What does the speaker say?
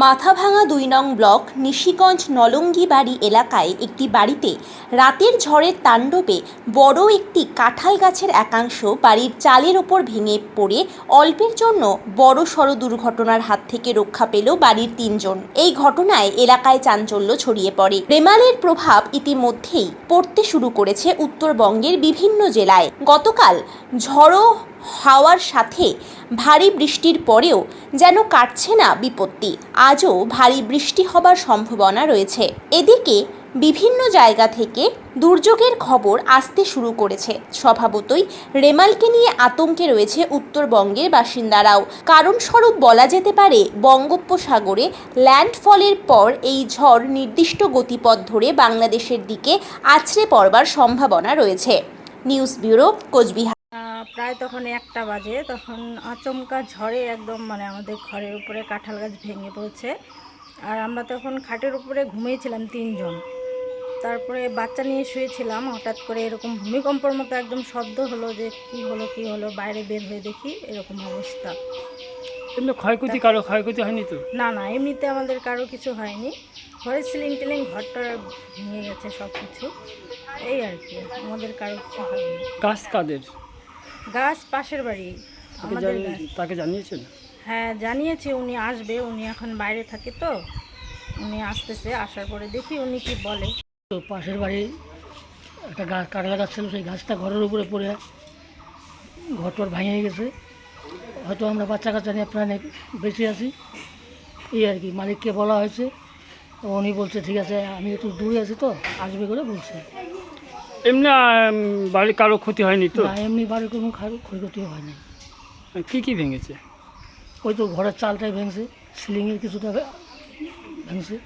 মাথাভাঙা দুই নং ব্লক নিশিগঞ্জ নলঙ্গি বাড়ি এলাকায় একটি বাড়িতে রাতের ঝড়ের তাণ্ডবে বড় একটি কাঁঠাল গাছের একাংশ বাড়ির চালের ওপর ভেঙে পড়ে। অল্পের জন্য বড় সড় দুর্ঘটনার হাত থেকে রক্ষা পেল বাড়ির তিনজন। এই ঘটনায় এলাকায় চাঞ্চল্য ছড়িয়ে পড়ে। রেমালের প্রভাব ইতিমধ্যেই পড়তে শুরু করেছে উত্তরবঙ্গের বিভিন্ন জেলায়। গতকাল ঝড়ো হাওয়ার সাথে ভারী বৃষ্টির পরেও যেন কাটছে না বিপত্তি। আজও ভারী বৃষ্টি হবার সম্ভাবনা রয়েছে। এদিকে বিভিন্ন জায়গা থেকে দুর্যোগের খবর আসতে শুরু করেছে। স্বভাবতই রেমালকে নিয়ে আতঙ্কে রয়েছে উত্তরবঙ্গের বাসিন্দারাও। কারণস্বরূপ বলা যেতে পারে, বঙ্গোপসাগরে ল্যান্ডফলের পর এই ঝড় নির্দিষ্ট গতিপথ ধরে বাংলাদেশের দিকে আছড়ে পড়বার সম্ভাবনা রয়েছে। News bureau Cooch Behar. প্রায় তখন একটা বাজে তখন আচমকা ঝড়ে একদম মানে আমাদের ঘরের উপরে কাঁঠাল গাছ ভেঙে পড়েছে। আর আমরা তখন খাটের উপরে ঘুমিয়েছিলাম তিনজন। তারপরে বাচ্চা নিয়ে শুয়েছিলাম হঠাৎ করে এরকম ভূমিকম্পর মতো একদম শব্দ হলো যে কি হলো কি হলো বাইরে বের হয়ে দেখি এরকম অবস্থা। এমনি ক্ষয়ক্ষতি কারও ক্ষয়ক্ষতি হয়নি তো? না না এমনিতে আমাদের কারও কিছু হয়নি। ঘরের সিলিং টিলিং ঘরটা ভেঙে গেছে সব কিছু এই আর কি আমাদের কারও কিছু হয়নি। গাছ কাদের? গাছ পাশের বাড়ি তাকে আমাদের তাকে জানিয়েছেন? হ্যাঁ জানিয়েছি উনি আসবে উনি এখন বাইরে থাকে তো। উনি আসতেছে আসার পরে দেখি উনি কি বলে। তো পাশের বাড়ি একটা গাছ কাঁকড়া গাছ ছিল সেই গাছটা ঘরের উপরে পড়ে। ঘরটর ভেঙে গেছে। হয়তো আমরা বাচ্চা কাচ্চা নিয়ে প্রাণে বেঁচে আছি। এই আর কি মালিককে বলা হয়েছে। উনি বলছে ঠিক আছে আমি একটু দূরে আছি তো। আসবে করে বলছে। এমনি বাড়ির কারও ক্ষতি হয়নি তো? না এমনি বাড়ির কোনো ক্ষয়ক্ষতি হয়নি। কি কি ভেঙেছে? ওই তো ঘরের চালটাই ভেঙেছে সিলিংয়ের কিছুটা ভেঙছে।